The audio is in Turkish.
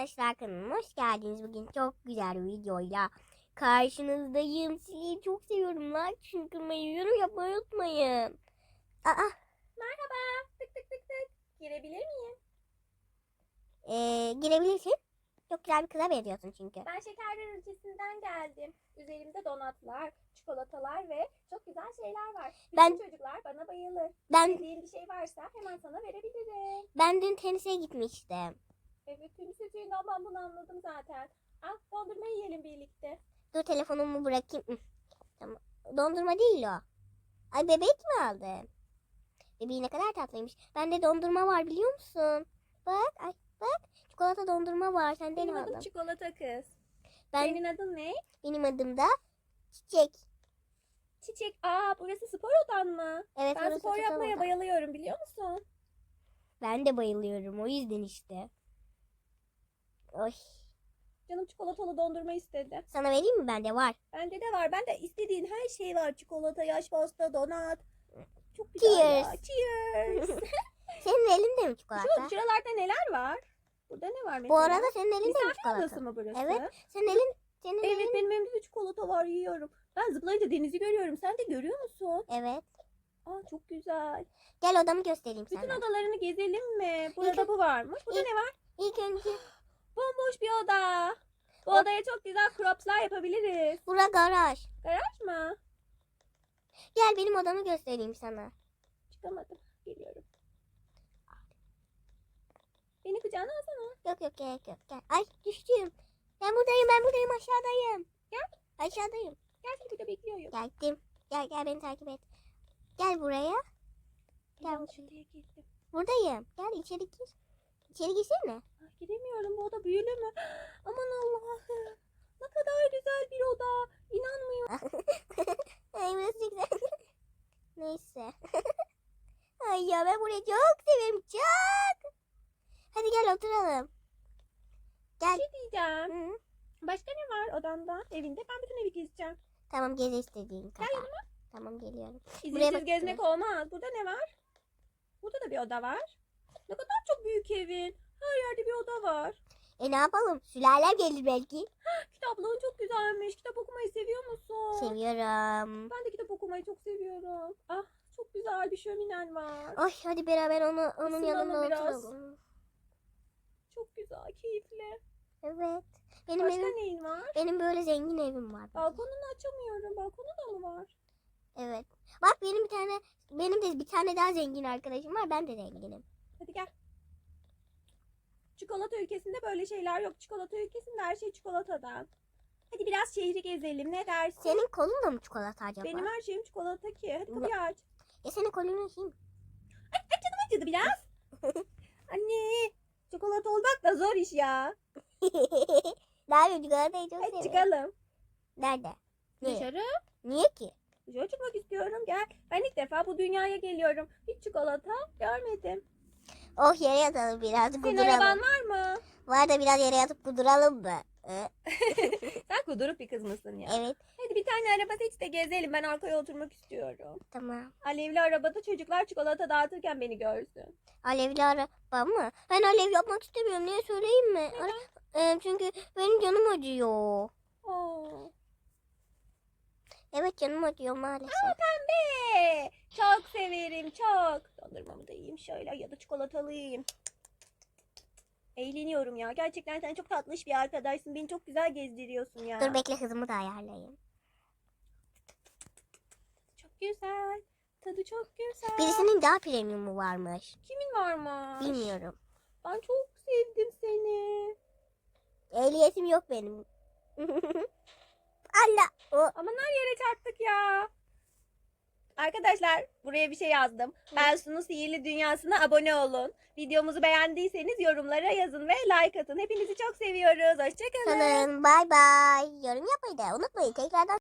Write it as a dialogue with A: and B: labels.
A: arkadaşlar kanalıma hoş geldiniz. Bugün çok güzel bir videoyla karşınızdayım. Sizi çok seviyorum. Like, çünkü yorum yapmayı unutmayın. Aa,
B: Merhaba. Tık tık tık tık. Girebilir miyim?
A: ee, girebilirsin. Çok güzel bir kıza benziyorsun çünkü.
B: Ben şekerler ülkesinden geldim. Üzerimde donatlar, çikolatalar ve çok güzel şeyler var. Bütün
A: Ben-
B: çocuklar bana bayılır.
A: Ben
B: Sevdiğin bir şey varsa hemen sana verebilirim.
A: ben dün tenise gitmiştim.
B: Evet tüm sözünden ben bunu anladım zaten. Al dondurma yiyelim birlikte.
A: Dur telefonumu bırakayım. Tamam. Dondurma değil o. Ay bebek mi aldın? Bebeği ne kadar tatlıymış. Bende dondurma var biliyor musun? Bak, ay bak. Çikolata dondurma var. Senden
B: Benim adım
A: aldım.
B: Çikolata Kız.
A: Ben
B: Senin adın ne?
A: benim adım da Çiçek.
B: Çiçek. Aa burası spor odan mı?
A: Evet,
B: ben spor yapmaya
A: odan.
B: bayılıyorum biliyor musun?
A: Ben de bayılıyorum o yüzden işte. Oy.
B: Canım çikolatalı dondurma istedi.
A: Sana vereyim mi? Bende var.
B: Bende de var. Bende istediğin her şey var. Çikolata, yaş pasta, donat. Çok güzel ya.
A: Cheers.
B: Cheers.
A: Senin elinde mi
B: Şu
A: çikolata?
B: şuralarda neler var? Burada ne var mesela?
A: Bu arada senin elinde mi
B: Misafir
A: çikolata?
B: odası mı burası?
A: Evet. Senin elin senin
B: Evet
A: elin.
B: benim elimde de çikolata var yiyorum. Ben zıplayınca denizi görüyorum. Sen de görüyor musun?
A: Evet.
B: Aa çok güzel.
A: Gel odamı göstereyim
B: Bütün
A: sana.
B: odalarını gezelim mi? Burada
A: İlk-
B: bu varmış. Burada
A: ilk-
B: ne var?
A: İlk önce
B: Bomboş bir oda. Bu
A: O-
B: odaya çok güzel cropslar yapabiliriz.
A: bura garaj.
B: Garaj mı?
A: Gel benim odamı göstereyim sana.
B: Çıkamadım. Geliyorum. Beni kucağına alsana.
A: Yok yok gerek yok. Gel. Ay düştüm. Ben buradayım ben buradayım aşağıdayım.
B: Gel.
A: Aşağıdayım.
B: Gel seni burada bekliyorum.
A: Geldim. Gel gel beni takip et. Gel buraya. Gel
B: odaya girdim.
A: Buradayım. Gel içeri gir. İçeri girsene.
B: Ay, giremiyorum bu oda büyülü mü? Aman Allah'ım. Ne kadar güzel bir oda. İnanmıyorum.
A: Ay burası güzel. Neyse. Ay ya ben burayı çok seviyorum. Çok. Hadi gel oturalım. Gel.
B: Bir şey diyeceğim.
A: Hı.
B: Başka ne var odanda? Evinde ben bütün evi gezeceğim.
A: Tamam gez istediğin kadar.
B: Gel
A: Tamam geliyorum.
B: İzinsiz gezmek olmaz. Burada ne var? Burada da bir oda var. Ne kadar çok büyük evin. Her yerde bir oda var.
A: E ne yapalım? Sülaler gelir belki.
B: Kitapların çok güzelmiş. Kitap okumayı seviyor musun?
A: Seviyorum.
B: Ben de kitap okumayı çok seviyorum. Ah çok güzel bir şöminen var.
A: Ay hadi beraber onu onun
B: Isınalım
A: yanında
B: biraz.
A: oturalım.
B: Çok güzel, keyifli.
A: Evet. Benim
B: Başka
A: evim
B: neyin var?
A: benim böyle zengin evim var.
B: Balkonunu açamıyorum. Balkonu da mı var?
A: Evet. Bak benim bir tane benim de bir tane daha zengin arkadaşım var. Ben de zenginim.
B: Hadi gel. Çikolata ülkesinde böyle şeyler yok. Çikolata ülkesinde her şey çikolatadan. Hadi biraz şehri gezelim. Ne dersin?
A: Senin kolun da mı çikolata acaba?
B: Benim her şeyim çikolata ki. Hadi kapıyı aç.
A: Ya senin kolunu yiyeyim.
B: Acıdı biraz. Anne. Çikolata olmak da zor iş ya.
A: ne yapayım çikolatayı çok
B: Hadi
A: seviyorum.
B: çıkalım.
A: Nerede? Niye?
B: Dışarı.
A: Niye ki?
B: Dışarı çıkmak istiyorum. Gel. Ben ilk defa bu dünyaya geliyorum. Hiç çikolata görmedim.
A: Oh yere yatalım biraz
B: Senin
A: kuduralım.
B: araban var mı?
A: Var da biraz yere yatıp kuduralım mı?
B: Sen kudurup bir kız mısın ya?
A: evet
B: Hadi bir tane araba seç de gezelim. Ben arkaya oturmak istiyorum.
A: tamam.
B: Alevli arabada çocuklar çikolata dağıtırken beni görsün.
A: Alevli araba mı? Ben alev yapmak istemiyorum. Niye söyleyeyim mi? Ara- Ee, çünkü benim canım acıyor.
B: Oo.
A: Evet canım acıyor maalesef.
B: Pembe. Çok severim çok. Dondurmamı da yiyeyim şöyle ya da çikolatalı yiyeyim. Eğleniyorum ya. Gerçekten sen çok tatlış bir arkadaşsın. Beni çok güzel gezdiriyorsun ya.
A: Dur bekle hızımı da ayarlayayım.
B: Çok güzel. Tadı çok güzel.
A: Birisinin daha premiumu varmış.
B: Kimin varmış?
A: Bilmiyorum.
B: Ben çok sevdim seni.
A: Ehliyetim yok benim. Allah. O.
B: Aman her yere çarptık ya. Arkadaşlar buraya bir şey yazdım. Ben Sunu Sihirli Dünyası'na abone olun. Videomuzu beğendiyseniz yorumlara yazın ve like atın. Hepinizi çok seviyoruz. Hoşçakalın.
A: Kalın. Bay bay. Yorum yapmayı da unutmayın. Tekrardan